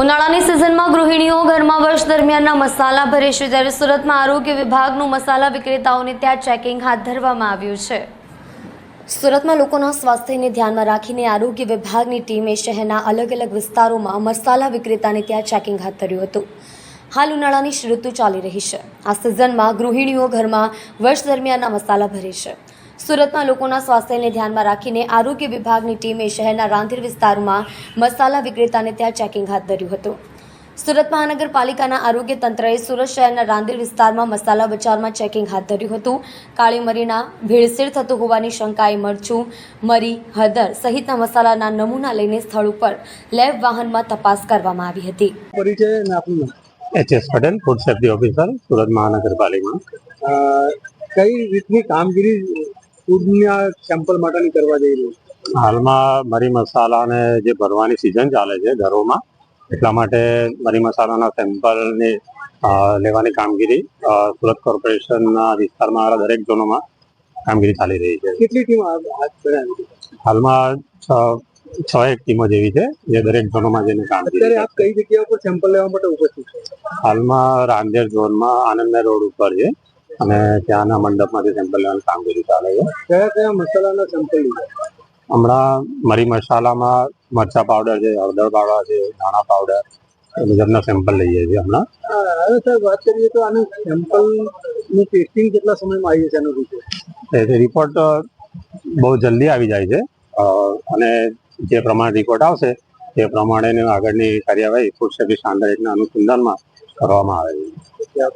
ઉનાળાની સિઝનમાં ગૃહિણીઓ ઘરમાં વર્ષ દરમિયાનના મસાલા ભરે છે. જ્યારે સુરતમાં આરોગ્ય વિભાગનું મસાલા વિક્રેતાઓને ત્યાં ચેકિંગ હાથ ધરવામાં આવ્યું છે. સુરતમાં લોકોના સ્વાસ્થ્યને ધ્યાનમાં રાખીને આરોગ્ય વિભાગની ટીમે શહેરના અલગ અલગ વિસ્તારોમાં મસાલા વિક્રેતાને ત્યાં ચેકિંગ હાથ ધર્યું હતું. હાલ ઉનાળાની ઋતુ ચાલી રહી છે. આ સિઝનમાં ગૃહિણીઓ ઘરમાં વર્ષ દરમિયાનના મસાલા ભરે છે. સુરતમાં લોકોના સ્વાસ્થ્યને ધ્યાનમાં રાખીને આરોગ્ય વિભાગની ટીમે શહેરના રાંધીર વિસ્તારમાં મસાલા વિક્રેતાને ત્યાં ચેકિંગ હાથ ધર્યું હતું. સુરત મહાનગરપાલિકાના આરોગ્ય તંત્રએ સુરત શહેરના રાંદેર વિસ્તારમાં મસાલા બજારમાં ચેકિંગ હાથ ધર્યું હતું. કાળી મરીના ભેળસેળ થતું હોવાની શંકાએ મરચું મરી હળદર સહિતના મસાલાના નમૂના લઈને સ્થળ ઉપર લેબ વાહનમાં તપાસ કરવામાં આવી હતી. પરિચય અને આપનું નામ? H S Patel food safety officer Surat મહાનગરપાલિકા કઈ રીતની કામગીરી ફૂડના સેમ્પલ માટેની કરવા જઈ રહ્યું છે. હાલમાં મરી મસાલાને જે ભરવાની સિઝન ચાલે છે ઘરોમાં એટલા માટે મરી મસાલાના સેમ્પલની લેવાની કામગીરી સુરત કોર્પોરેશનના વિસ્તારમાં આવેલા દરેક ઝોનોમાં કામગીરી ચાલી રહી છે. કેટલી ટીમ હાલમાં છ છ એક ટીમો જેવી છે જે દરેક ઝોનોમાં જઈને કામગીરી અત્યારે આપ કઈ જગ્યા ઉપર સેમ્પલ લેવા માટે ઉપસ્થિત છે? હાલમાં રાંદેર ઝોનમાં આનંદ રોડ ઉપર છે. અને ત્યાંના મંડપમાંથી સેમ્પલ લેવાની કામગીરી ચાલે છે. કયા કયા મસાલાના સેમ્પલ લીધા? હમણાં મરી મસાલામાં મરચા પાવડર છે હળદર પાવડર છે ધાણા પાવડર એ મુજબના સેમ્પલ લઈએ છીએ હમણાં. હવે સર વાત કરીએ તો આનું સેમ્પલનું ટેસ્ટિંગ કેટલા સમયમાં આવી જશે એનું રિપોર્ટ રિપોર્ટ બહુ જલ્દી આવી જાય છે. અને જે પ્રમાણે રિપોર્ટ આવશે તે પ્રમાણેની આગળની કાર્યવાહી ફૂડ સર્વિસ સ્ટાન્ડર્ડના અનુસંધાનમાં કરવામાં આવે છે.